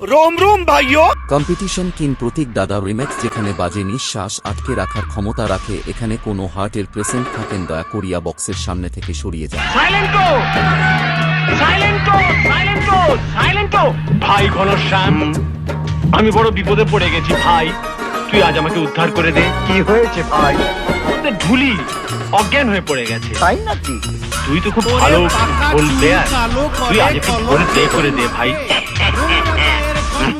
Rome Rome ভাইও competition কিন প্রতীক দাদা রিমেক্স যেখানে বাজে নিঃশ্বাস আটকে রাখার ক্ষমতা রাখে এখানে কোনো হার্টের প্রেসেন্ট থাকেন দয়া করিয়া বক্সের সামনে থেকে সরিয়ে যান। সাইলেন্টো! সাইলেন্টো! সাইলেন্ট! সাইলেন্টো! ভাই ঘনশ্যাম আমি বড় বিপদে পড়ে গেছি ভাই। তুই আজ আমাকে উদ্ধার করে দে। কি হয়েছে ভাই? ঢুলি অজ্ঞান হয়ে পড়ে গেছে। তাই নাকি? তুই তো খুব ভালো বল আর তুই আজ একটু বল করে দে ভাই।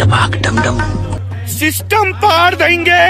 டபாக் டம் டம் சிஸ்டம் பார் देंगे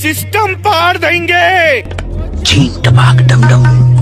सिस्टम पार देंगे चीन टपाक डम डम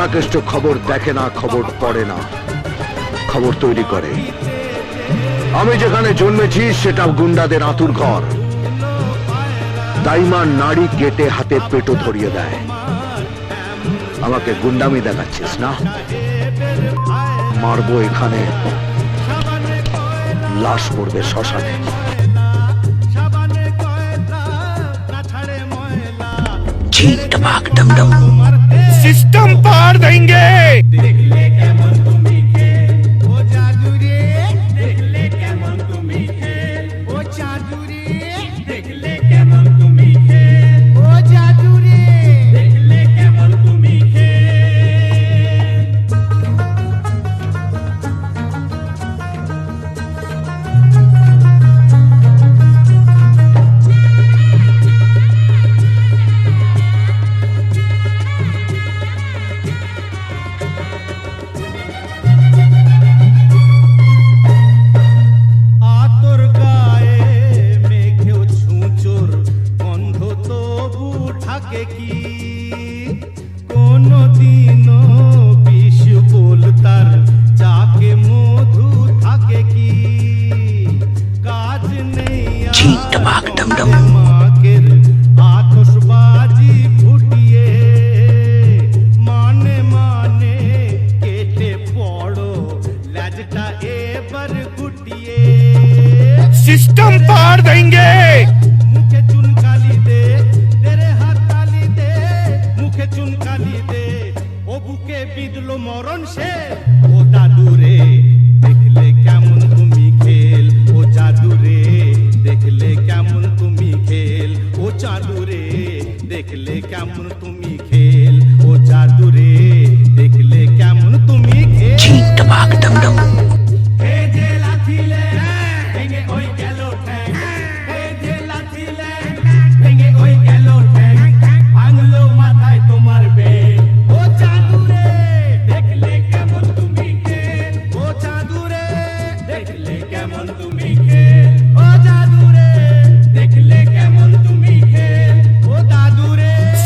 ফাটাকেষ্ট খবর দেখে না খবর পড়ে না। খবর তৈরি করে। আমি যেখানে জন্মেছি সেটা গুন্ডাদের আতুর ঘর। দাইমা নাড়ি কেটে হাতে পেটো ধরিয়ে দেয়। আমাকে গুন্ডামি দেখাচ্ছিস না? মারবো এখানে। লাশ পড়বে শ্মশানে। সাবানে কয়লা না சிஸ்டம் பாருங்க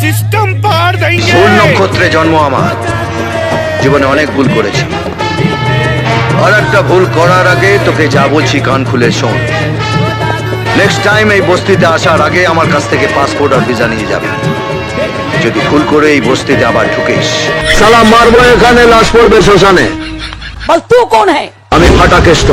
सिस्टम पार देंगे কোন নক্ষত্রে জন্ম আমার জীবনে অনেক ভুল করেছি আর একটা ভুল করার আগে তোকে যা বলছি কান খুলে শোন নেক্সট টাইম এই বস্তিতে আসার আগে আমার কাছ থেকে পাসপোর্ট আর ভিসা নিয়ে যাবে যদি ভুল করে এই বস্তিতে আবার ঢুকিস সালাম মারবো এখানে লাশ পড়বে শ্মশানে बस तू कौन है আমি ফাটা কেষ্ট